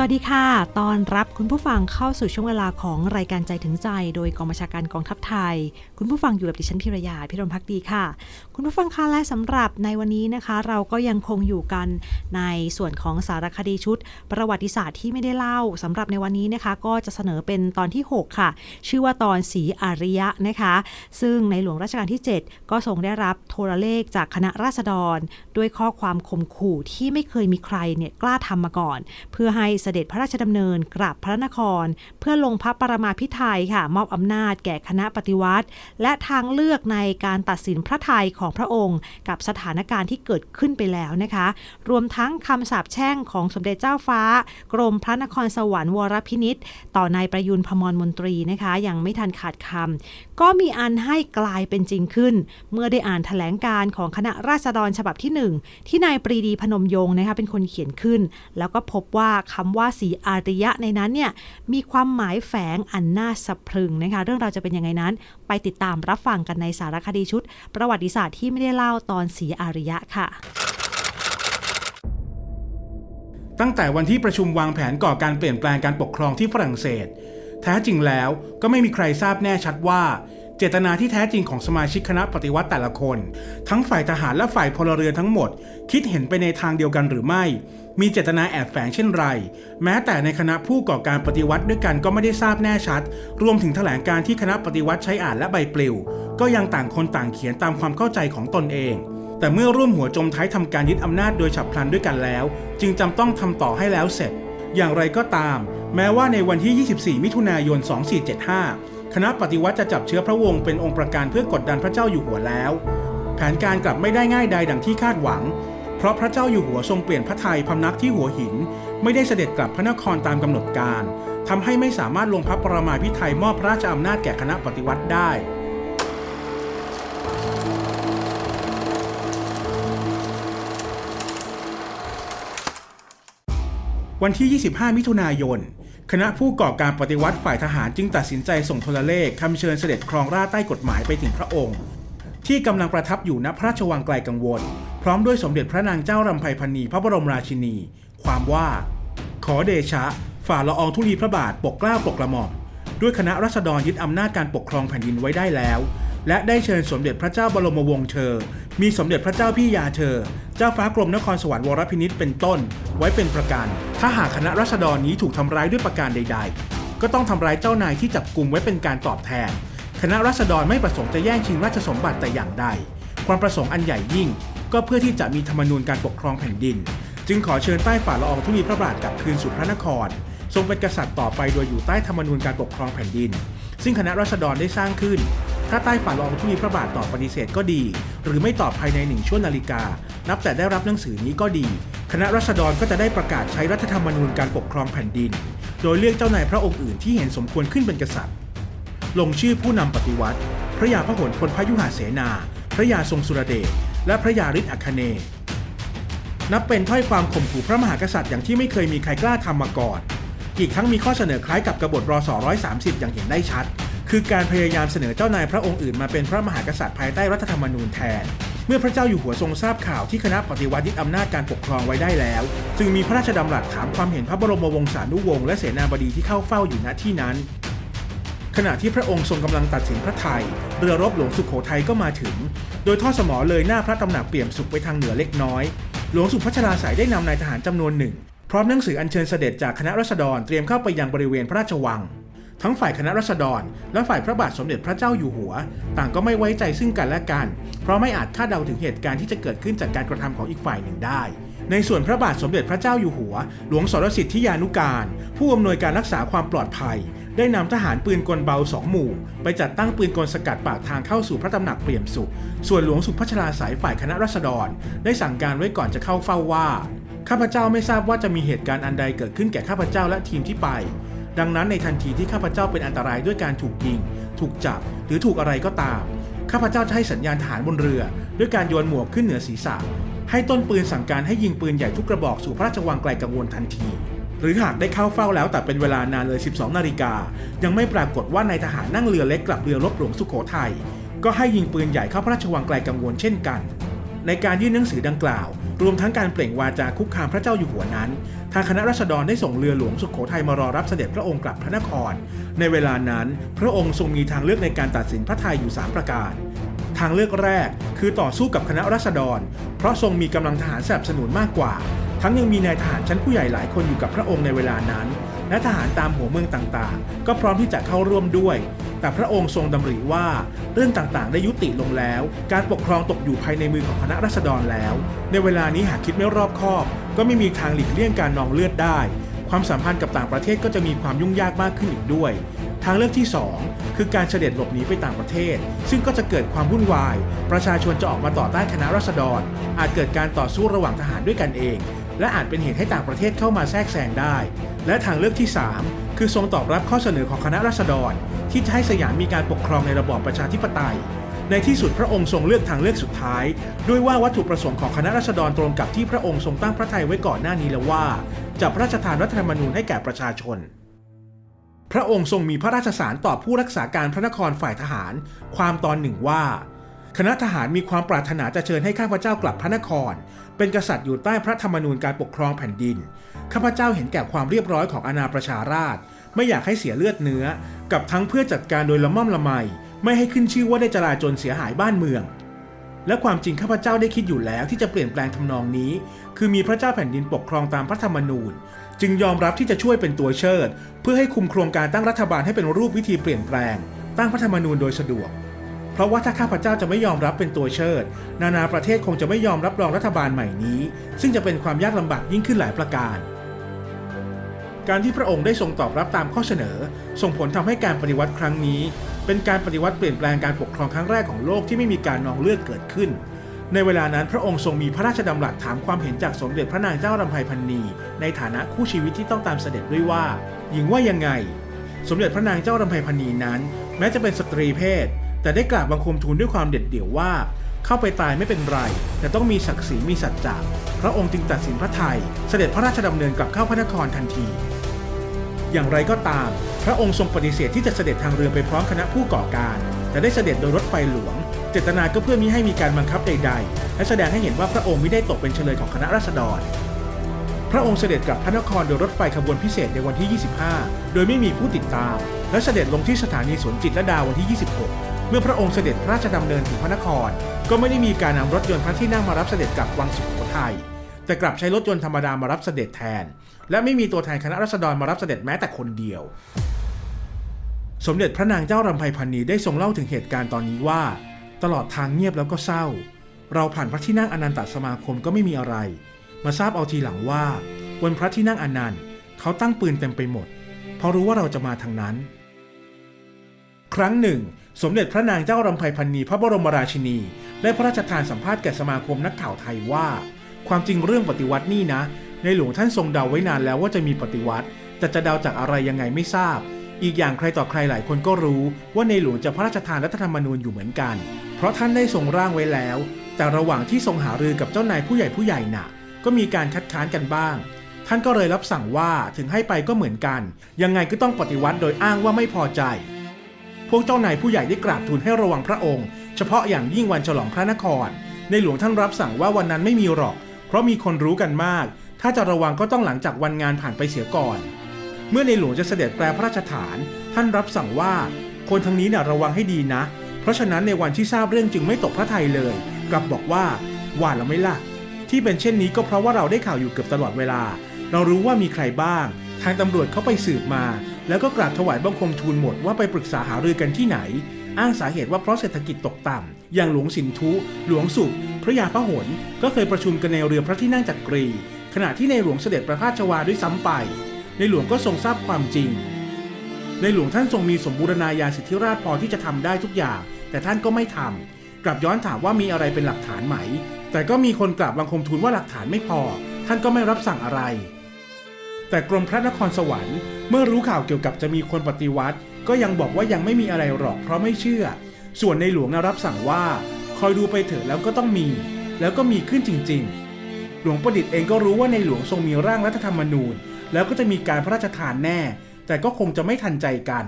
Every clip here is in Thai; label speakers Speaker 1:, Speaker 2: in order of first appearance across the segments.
Speaker 1: สวัสดีค่ะ ตอนรับคุณผู้ฟังเข้าสู่ช่วงเวลาของรายการใจถึงใจ โดยกองบัญชาการกองทัพไทย คุณผู้ฟังอยู่กับดิฉันพิรยาพิรมพักดีค่ะ คุณผู้ฟังคะและสำหรับในวันนี้นะคะ เราก็ยังคงอยู่กันในส่วนของสารคดีชุด ประวัติศาสตร์ที่ไม่ได้เล่าสำหรับในวันนี้นะคะ ก็จะเสนอเป็นตอนที่ 6 ค่ะ ชื่อว่าตอนสีอาริยะนะคะ ซึ่งในหลวงรัชกาลที่ 7 ก็ทรงได้รับโทรเลขจากคณะราษฎร ด้วยข้อความข่มขู่ที่ไม่เคยมีใครเนี่ยกล้าทำมาก่อน เพื่อให้เสด็จพระราชดำเนินกลับพระนคร เพื่อลงพระปรมาภิไธยค่ะ มอบอำนาจแก่คณะปฏิวัติ และทางเลือกในการตัดสินพระทัยของพระองค์ กับสถานการณ์ที่เกิดขึ้นไปแล้วนะคะ รวมทั้งคำสาปแช่งของสมเด็จเจ้าฟ้า กรมพระนครสวรรค์วรพินิษต่อนายประยุนพมรมนตรีนะคะยังไม่ทันขาดคำก็มีอันให้กลายเป็นจริงขึ้น เมื่อได้อ่านแถลงการของคณะราษฎรฉบับที่หนึ่งที่นายปรีดีพนมยงค์นะคะเป็นคนเขียนขึ้น แล้วก็พบว่าคำว่าสีอาริยะในนั้นเนี่ยมีความหมายแฝงอันน่าสะพรึงนะคะ เรื่องราวจะเป็นยังไงนั้น ไปติดตามรับฟังกันในสารคดีชุด ประวัติศาสตร์ที่ไม่ได้เล่าตอนสีอาริยะค่ะ
Speaker 2: ตั้งแต่วันที่ประชุมวางแผนก่อการเปลี่ยนแปลงการปกครองที่ฝรั่งเศส แท้จริงแล้วก็ไม่มีใครทราบแน่ชัดว่า เจตนาที่แท้จริงของสมาชิกคณะปฏิวัติแต่ละคน ทั้งฝ่ายทหารและฝ่ายพลเรือนทั้งหมด คิดเห็นไปในทางเดียวกันหรือไม่ มีเจตนาแอบแฝงเช่นไร แม้แต่ในคณะผู้ก่อการปฏิวัติด้วยกันก็ไม่ได้ทราบแน่ชัด รวมถึงแถลงการที่คณะปฏิวัติใช้อ่านและใบปลิว ก็ยังต่างคนต่างเขียนตามความเข้าใจของตนเอง แต่เมื่อร่วมหัวจมท้ายทำการยึดอำนาจโดยฉับพลันด้วยกันแล้ว จึงจำต้องทำต่อให้แล้วเสร็จ อย่างไรก็ตาม แม้ว่าในวันที่ 24 มิถุนายน 2475 คณะปฏิวัติจะจับเชื้อพระวงศ์เป็นองค์ประการเพื่อกดดันพระเจ้าอยู่หัวแล้ว แผนการกลับไม่ได้ง่ายใดดังที่คาดหวัง เพราะพระเจ้าอยู่หัวทรงเปลี่ยนพระทัยพำนักที่หัวหิน ไม่ได้เสด็จกลับพระนครตามกำหนดการทำให้ไม่สามารถลงพระปรมาภิไธยมอบพระราชอำนาจแก่คณะปฏิวัติได้วันที่ 25 มิถุนายน คณะผู้ก่อการปฏิวัติฝ่ายทหารจึงตัดสินใจส่งโทรเลขคำเชิญเสด็จครองราชใต้กฎหมายไปถึงพระองค์ ที่กำลังประทับอยู่ณพระราชวังไกลกังวล ร้อมด้วยสมเด็จพระนางเจ้ารำไพพรรณีพระบรมราชินี ความว่า ขอเดชะ ฝ่าละอองธุลีพระบาทปกเกล้าปกกระหม่อมด้วยคณะรัษฎรยึดอำนาจการปกครองแผ่นดินไว้ได้แล้ว และได้เชิญสมเด็จพระเจ้าบรมวงศ์เธอ มีสมเด็จพระเจ้าพี่ยาเธอ เจ้าฟ้ากรมนครสวรรค์วรพินิษเป็นต้น ไว้เป็นประกัน ถ้าหากคณะรัษฎรนี้ถูกทำร้ายด้วยประการใด ๆ ก็ต้องทำร้ายเจ้านายที่จับกลุ่มไว้เป็นการตอบแทน คณะรัษฎรไม่ประสงค์จะแย่งชิงราชสมบัติแต่อย่างใด ความประสงค์อันใหญ่ยิ่ง ก็เพื่อที่จะมีธรรมนูญการปกครองแผ่นดิน จึงขอเชิญใต้ฝ่าละอองธุลีพระบาทกลับคืนสู่พระนคร ทรงเป็นกษัตริย์ต่อไปโดยอยู่ใต้ธรรมนูญการปกครองแผ่นดิน ซึ่งคณะรัษฎรได้สร้างขึ้น ถ้าใต้ฝ่าละอองธุลีพระบาทตอบปฏิเสธก็ดี หรือไม่ตอบภายในหนึ่งชั่วนาฬิกา นับแต่ได้รับหนังสือนี้ก็ดี คณะรัษฎรก็จะได้ประกาศใช้รัฐธรรมนูญการปกครองแผ่นดิน โดยเลือกเจ้านายพระองค์อื่นที่เห็นสมควรขึ้นเป็นกษัตริย์ ลงชื่อผู้นำปฏิวัติ พระยาพหลพลพยุหเสนา พระยาทรงสุรเดช และพระยาฤทธิ์อัคเนย์นับเป็นถ้อยความข่มขู่พระมหากษัตริย์อย่างที่ไม่เคยมีใครกล้าทำมาก่อน อีกทั้งมีข้อเสนอคล้ายกับกบฏรศ130อยสามสิบอย่างเห็นได้ชัด คือการพยายามเสนอเจ้านายพระองค์อื่นมาเป็นพระมหากษัตริย์ภายใต้รัฐธรรมนูญแทน เมื่อพระเจ้าอยู่หัวทรงทราบข่าวที่คณะปฏิวัติยึดอำนาจการปกครองไว้ได้แล้ว จึงมีพระราชดำรัสถามความเห็นพระบรมวงศานุวงศ์และเสนาบดีที่เข้าเฝ้าอยู่ณที่นั้น ขณะที่พระองค์ทรงกำลังตัดสินพระไทย เรือรบหลวงสุขโขทัยก็มาถึง ดยทอดสมอเลยหน้าพระตำหนักเปี่ยมสุขไปทางเหนือเล็กน้อย หลวงสุพัชราสายได้นำนายทหารจำนวนหนึ่ง พร้อมหนังสืออัญเชิญเสด็จจากคณะรัษฎรเตรียมเข้าไปยังบริเวณพระราชวัง ทั้งฝ่ายคณะรัษฎร และฝ่ายพระบาทสมเด็จพระเจ้าอยู่หัว ต่างก็ไม่ไว้ใจซึ่งกันและกัน เพราะไม่อาจคาดเดาถึงเหตุการณ์ที่จะเกิดขึ้นจากการกระทำของอีกฝ่ายหนึ่งได้ในส่วนพระบาทสมเด็จพระเจ้าอยู่หัว หลวงสรสิทธิยานุการ ผู้อำนวยการรักษาความปลอดภัย ได้นำทหารปืนกลเบาสองหมู่ ไปจัดตั้งปืนกลสกัดปากทางเข้าสู่พระตำหนักเปี่ยมสุข ส่วนหลวงสุพัชราสายฝ่ายคณะรัษฎร ได้สั่งการไว้ก่อนจะเข้าเฝ้าว่า ข้าพเจ้าไม่ทราบว่าจะมีเหตุการณ์อันใดเกิดขึ้นแก่ข้าพเจ้าและทีมที่ไป ดังนั้นในทันทีที่ข้าพเจ้าเป็นอันตรายด้วยการถูกยิง ถูกจับ หรือถูกอะไรก็ตาม ข้าพเจ้าจะให้สัญญาณทหารบนเรือ ด้วยการโยนหมวกขึ้นเหนือศีรษะ ให้ต้นปืนสั่งการให้ยิงปืนใหญ่ทุกกระบอกสู่พระราชวังไกลกังวลทันที หรือหากได้เข้าเฝ้าแล้วแต่เป็นเวลานานเลย 12 นาฬิกา ยังไม่ปรากฏว่านายทหารนั่งเรือเล็กกลับเรือรบหลวงสุโขทัยก็ให้ยิงปืนใหญ่เข้าพระราชวังไกลกังวลเช่นกัน ในการยื่นหนังสือดังกล่าว รวมทั้งการเปล่งวาจาคุกคามพระเจ้าอยู่หัวนั้น ทางคณะรัษฎรได้ส่งเรือหลวงสุขโขทัยมารอรับเสด็จพระองค์กลับพระนคร ในเวลานั้น พระองค์ทรงมีทางเลือกในการตัดสินพระทัยอยู่ 3 ประการ ทางเลือกแรกคือต่อสู้กับคณะรัษฎร เพราะทรงมีกำลังทหารสนับสนุนมากกว่า ทั้งยังมีนายทหารชั้นผู้ใหญ่หลายคนอยู่กับพระองค์ในเวลานั้น และทหารตามหัวเมืองต่างๆ ก็พร้อมที่จะเข้าร่วมด้วย แต่พระองค์ทรงดำริว่าเรื่องต่างๆ ได้ยุติลงแล้ว การปกครองตกอยู่ภายในมือของคณะรัษฎรแล้ว ในเวลานี้หากคิดไม่รอบคอบ ก็ไม่มีทางหลีกเลี่ยงการนองเลือดได้ ความสัมพันธ์กับต่างประเทศก็จะมีความยุ่งยากมากขึ้นอีกด้วยทางเลือกที่ 2 คือการเสด็จหลบหนีไปต่างประเทศ ซึ่งก็จะเกิดความวุ่นวาย ประชาชนจะออกมาต่อต้านคณะรัษฎร อาจเกิดการต่อสู้ระหว่างทหารด้วยกันเอง และอาจเป็นเหตุให้ต่างประเทศเข้ามาแทรกแซงได้ และทางเลือกที่ 3 คือทรงตอบรับข้อเสนอของคณะรัษฎร ที่จะให้สยามมีการปกครองในระบอบประชาธิปไตย ในที่สุดพระองค์ทรงเลือกทางเลือกสุดท้าย ด้วยว่าวัตถุประสงค์ของคณะรัษฎรตรงกับที่พระองค์ทรงตั้งพระทัยไว้ก่อนหน้านี้แล้วว่า จะพระราชทานรัฐธรรมนูญให้แก่ประชาชนพระองค์ทรงมีพระราชสารต่อผู้รักษาการพระนครฝ่ายทหาร ความตอนหนึ่งว่า คณะทหารมีความปรารถนาจะเชิญให้ข้าพเจ้ากลับพระนคร เป็นกษัตริย์อยู่ใต้พระธรรมนูญการปกครองแผ่นดิน ข้าพเจ้าเห็นแก่ความเรียบร้อยของอาณาประชาราษฎร์ไม่อยากให้เสียเลือดเนื้อ กับทั้งเพื่อจัดการโดยละม่อมละไม ไม่ให้ขึ้นชื่อว่าได้จลาจลเสียหายบ้านเมือง และความจริงข้าพเจ้าได้คิดอยู่แล้วที่จะเปลี่ยนแปลงทำนองนี้ คือมีพระเจ้าแผ่นดินปกครองตามพระธรรมนูญ จึงยอมรับที่จะช่วยเป็นตัวเชิด เพื่อให้คุมโครงการตั้งรัฐบาลให้เป็นรูปวิธีเปลี่ยนแปลง ตั้งพระธรรมนูญโดยสะดวก เพราะว่าถ้าข้าพเจ้าจะไม่ยอมรับเป็นตัวเชิด นานาประเทศคงจะไม่ยอมรับรองรัฐบาลใหม่นี้ ซึ่งจะเป็นความยากลำบากยิ่งขึ้นหลายประการ การที่พระองค์ได้ทรงตอบรับตามข้อเสนอ ส่งผลทำให้การปฏิวัติครั้งนี้ เป็นการปฏิวัติเปลี่ยนแปลงการปกครองครั้งแรกของโลกที่ไม่มีการนองเลือดเกิดขึ้น ในเวลานั้นพระองค์ทรงมีพระราชดำรัสถามความเห็นจากสมเด็จพระนางเจ้ารำไพพันนีในฐานะคู่ชีวิตที่ต้องตามเสด็จด้วยว่า หญิงว่ายังไง สมเด็จพระนางเจ้ารำไพพันนีนั้น แม้จะเป็นสตรีเพศ แต่ได้กราบบังคมทูลด้วยความเด็ดเดี่ยวว่า เข้าไปตายไม่เป็นไร แต่ต้องมีศักดิ์ศรีมีสัจจะพระองค์จึงตัดสินพระทัยเสด็จพระราชดำเนินกลับเข้าพระนครทันที อย่างไรก็ตาม พระองค์ทรงปฏิเสธที่จะเสด็จทางเรือไปพร้อมคณะผู้ก่อการ แต่ได้เสด็จโดยรถไฟหลวง เจตนาก็เพื่อมิให้มีการบังคับใด ๆ และแสดงให้เห็นว่าพระองค์ไม่ได้ตกเป็นเฉลยของคณะราษฎรพระองค์เสด็จกลับพระนครโดยรถไฟขบวนพิเศษในวันที่ 25 โดยไม่มีผู้ติดตาม และเสด็จลงที่สถานีสวนจิตรดาวันที่ 26 เมื่อพระองค์เสด็จพระราชดำเนินถึงพระนคร ก็ไม่ได้มีการนำรถยนต์พระที่นั่งมารับเสด็จกลับวังสุโขทัยแต่กลับใช้รถยนต์ธรรมดามารับเสด็จแทน และไม่มีตัวแทนคณะรัษฎรมารับเสด็จแม้แต่คนเดียว สมเด็จพระนางเจ้ารำไพพันนีได้ทรงเล่าถึงเหตุการณ์ตอนนี้ว่า ตลอดทางเงียบแล้วก็เศร้า เราผ่านพระที่นั่งอนันตสมาคมก็ไม่มีอะไร มาทราบเอาทีหลังว่าบนพระที่นั่งอนันต์เขาตั้งปืนเต็มไปหมด เพราะรู้ว่าเราจะมาทางนั้น ครั้งหนึ่ง สมเด็จพระนางเจ้ารำไพพันนีพระบรมราชินี ได้พระราชทานสัมภาษณ์แก่สมาคมนักข่าวไทยว่า ความจริงเรื่องปฏิวัตินี่นะ ในหลวงท่านทรงเดาไว้นานแล้วว่าจะมีปฏิวัติ แต่จะเดาจากอะไรยังไงไม่ทราบ อีกอย่างใครต่อใครหลายคนก็รู้ว่าในหลวงจะพระราชทานรัฐธรรมนูญอยู่เหมือนกัน เพราะท่านได้ทรงร่างไว้แล้ว แต่ระหว่างที่ทรงหารือกับเจ้านายผู้ใหญ่ผู้ใหญ่น่ะ ก็มีการคัดค้านกันบ้างท่านก็เลยรับสั่งว่าถึงให้ไปก็เหมือนกัน ยังไงก็ต้องปฏิวัติโดยอ้างว่าไม่พอใจ พวกเจ้านายผู้ใหญ่ได้กราบทูลให้ระวังพระองค์ เฉพาะอย่างยิ่งวันฉลองพระนคร ในหลวงท่านรับสั่งว่าวันนั้นไม่มีหรอก เพราะมีคนรู้กันมาก ถ้าจะระวังก็ต้องหลังจากวันงานผ่านไปเสียก่อน เมื่อในหลวงจะเสด็จแปลพระราชฐาน ท่านรับสั่งว่า คนทั้งนี้น่ะระวังให้ดีนะ เพราะฉะนั้นในวันที่ทราบเรื่องจึงไม่ตกพระทัยเลย กลับบอกว่าว่าแล้วไม่ล่ะ ที่เป็นเช่นนี้ก็เพราะว่าเราได้ข่าวอยู่เกือบตลอดเวลา เรารู้ว่ามีใครบ้าง ทางตำรวจเขาไปสืบมา แล้วก็กราบถวายบังคมทูลหมดว่าไปปรึกษาหารือกันที่ไหน อ้างสาเหตุว่าเพราะเศรษฐกิจตกต่ำอย่างหลวงสินทุหลวงสุขพระยาพระหลก็เคยประชุมกันในเรือพระที่นั่งจักรี ขณะที่ในหลวงเสด็จประพาสวาด้วยซ้ำไป ในหลวงก็ทรงทราบความจริง ในหลวงท่านทรงมีสมบูรณาญาสิทธิราชพอที่จะทำได้ทุกอย่าง แต่ท่านก็ไม่ทำกลับย้อนถามว่ามีอะไรเป็นหลักฐานไหม แต่ก็มีคนกราบบังคมทูลว่าหลักฐานไม่พอ ท่านก็ไม่รับสั่งอะไร แต่กรมพระนครสวรรค์เมื่อรู้ข่าวเกี่ยวกับจะมีคนปฏิวัติ ก็ยังบอกว่ายังไม่มีอะไรหรอกเพราะไม่เชื่อ ส่วนในหลวงนะรับสั่งว่า คอยดูไปเถอะแล้วก็ต้องมี แล้วก็มีขึ้นจริง ๆ หลวงประดิษฐ์เองก็รู้ว่าในหลวงทรงมีร่างรัฐธรรมนูญ แล้วก็จะมีการพระราชทานแน่ แต่ก็คงจะไม่ทันใจกัน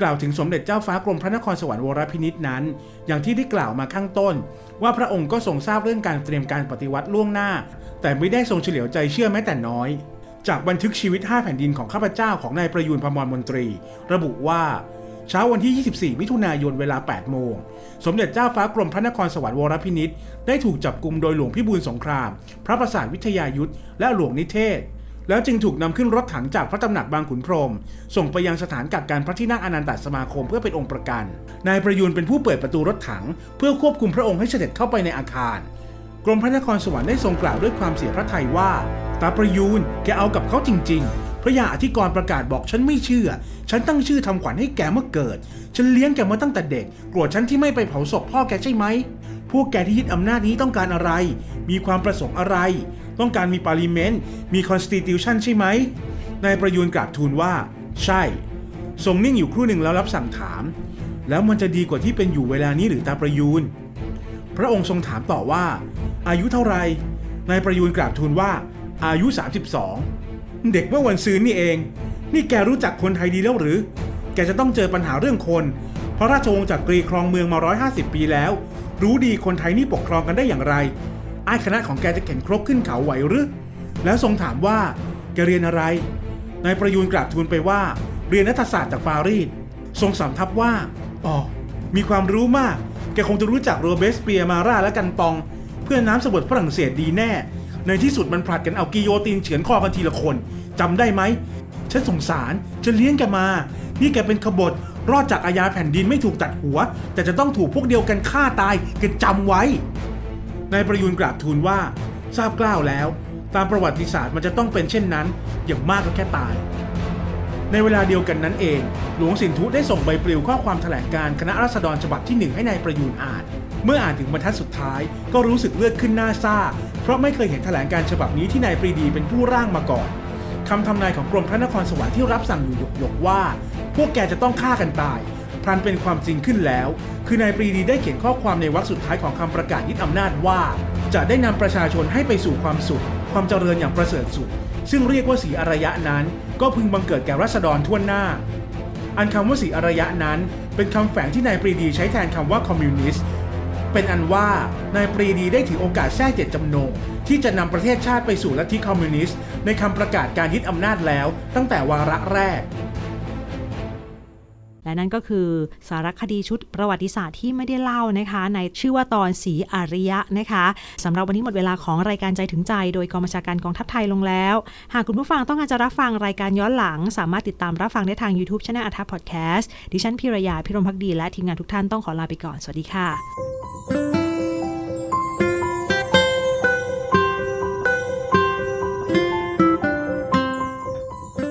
Speaker 2: กล่าวถึงสมเด็จเจ้าฟ้ากรมพระนครสวรรค์วรพินิจนั้น อย่างที่ได้กล่าวมาข้างต้น ว่าพระองค์ก็ทรงทราบเรื่องการเตรียมการปฏิวัติล่วงหน้า แต่ไม่ได้ทรงเฉลียวใจเชื่อแม้แต่น้อย จากบันทึกชีวิต 5 แผ่นดินของข้าพเจ้าของนายประยูนพมรมนตรี ระบุว่าเช้าวันที่ 24 มิถุนายนเวลา 8 โมง สมเด็จเจ้าฟ้ากรมพระนครสวรรค์วรพินิษได้ถูกจับกุมโดยหลวงพิบูลสงคราม พระประสาทวิทยายุทธและหลวงนิเทศ แล้วจึงถูกนำขึ้นรถถังจากพระตำหนักบางขุนพรหมส่งไปยังสถานกักกันพระที่นั่งอนันตสมาคมเพื่อเป็นองค์ประกัน นายประยูนเป็นผู้เปิดประตูรถถัง เพื่อควบคุมพระองค์ให้เสด็จเข้าไปในอาคาร กรมพระนครสวรรค์ได้ทรงกล่าวด้วยความเสียพระทัยว่าตาประยูนแกเอากับเขาจริง ๆ พระยาอธิกรประกาศบอกฉันไม่เชื่อ ฉันตั้งชื่อทำขวัญให้แกเมื่อเกิด ฉันเลี้ยงแกมาตั้งแต่เด็กโกรธฉันที่ไม่ไปเผาศพพ่อแกใช่ไหมพวกแกที่ยึดอำนาจนี้ต้องการอะไร มีความประสงค์อะไร ต้องการมีปาริเมนต์มีคอนสติทิวชันใช่ไหมนายประยูนกราบทูลว่า ใช่ทรงนิ่งอยู่ครู่หนึ่งแล้วรับสั่งถาม แล้วมันจะดีกว่าที่เป็นอยู่เวลานี้หรือตาประยูนพระองค์ทรงถามต่อว่า อายุเท่าไหรนายประยูนกราบทูลว่า อายุ 32 เด็กเมื่อวันซืนนี่เอง นี่แกรู้จักคนไทยดีแล้วหรือ แกจะต้องเจอปัญหาเรื่องคนเพราะราชวงศ์จักรีครองเมืองมา 150 ปีแล้ว รู้ดีคนไทยนี่ปกครองกันได้อย่างไร ไอ้คณะของแกจะเข็นครกขึ้นเขาไหวหรือ แล้วทรงถามว่าแกเรียนอะไร นายประยูนกราบทูลไปว่า เรียนรัฐศาสตร์จากปารีส ทรงสำทับว่า อ๋อ มีความรู้มาก แกคงจะรู้จักโรเบสเปียร์มาร่าและกันตอง เพื่อนน้ำสบดฝรั่งเศสดีแน่ ในที่สุดมันผลัดกันเอากิโยตินเฉือนคอกันทีละคนจำได้ไหม ฉันสงสาร ฉันเลี้ยงแกมา นี่แกเป็นขบฏรอดจากอาญาแผ่นดินไม่ถูกตัดหัว แต่จะต้องถูกพวกเดียวกันฆ่าตายแกจำไว้ นายประยูนกราบทูลว่าทราบกล้าวแล้ว ตามประวัติศาสตร์มันจะต้องเป็นเช่นนั้น อย่างมากก็แค่ตาย ในเวลาเดียวกันนั้นเอง หลวงสินธุได้ส่งใบปลิวข้อความแถลงการคณะราษฎรฉบับที่หนึ่งให้นายประยูนอ่าน เมื่ออ่านถึงบรรทัดสุดท้ายก็รู้สึกเลือดขึ้นหน้าซ่า เพราะไม่เคยเห็นแถลงการฉบับนี้ที่นายปรีดีเป็นผู้ร่างมาก่อนคำทำนายของกรมพระนครสวรรค์ที่รับสั่งอยู่หยกๆว่า พวกแกจะต้องฆ่ากันตาย พลันเป็นความจริงขึ้นแล้ว คือนายปรีดีได้เขียนข้อความในวรรคสุดท้ายของคำประกาศยึดอำนาจว่า จะได้นำประชาชนให้ไปสู่ความสุข ความเจริญอย่างประเสริฐสุด ซึ่งเรียกว่าสีอารยะนั้น ก็พึงบังเกิดแก่รัษฎรทั่วหน้า อันคำว่าสีอารยะนั้น เป็นคำแฝงที่นายปรีดีใช้แทนคำว่าคอมมิวนิสต์เป็นอันว่านายปรีดีได้ถือโอกาสแทรกเจตจำนง ที่จะนำประเทศชาติไปสู่ลัทธิคอมมิวนิสต์ในคำประกาศการยึดอำนาจแล้ว ตั้งแต่วาระแรก
Speaker 1: และนั่นก็คือสารคดีชุดประวัติศาสตร์ที่ไม่ได้เล่านะคะ ในชื่อว่าตอนสีอาริยะนะคะสำหรับวันนี้หมดเวลาของรายการใจถึงใจ โดยกองบัญชาการกองทัพไทยลงแล้ว หากคุณผู้ฟังต้องการจะรับฟังรายการย้อนหลัง สามารถติดตามรับฟังได้ทาง YouTube ช anel อัทัพพอดแคสต์ดิฉันพิรยาพิรมพักดีและทีมงานทุกท่านต้องขอลาไปก่อนสวัสดีค่ะ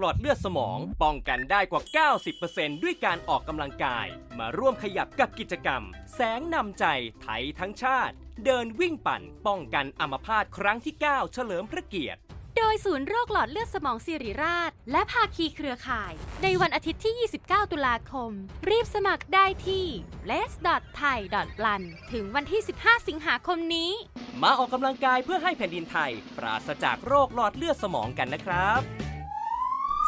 Speaker 3: หลอดเลือดสมอง ป้องกันได้กว่า 90%ด้วยการออกกำลังกาย มาร่วมขยับกับกิจกรรม แสงนำใจไทยทั้งชาติ เดินวิ่งปั่น ป้องกันอัมพาตครั้งที่ 9 เฉลิมพระเกียรติ
Speaker 4: โดยศูนย์โรคหลอดเลือดสมองสิริราช และภาคีเครือข่าย ในวันอาทิตย์ที่ 29 ตุลาคม รีบสมัครได้ที่ les thai plan ถึงวันที่ 15 สิงหาคมนี้
Speaker 3: มาออกกำลังกายเพื่อให้แผ่นดินไทย ปราศจากโรคหลอดเลือดสมองกันนะครับ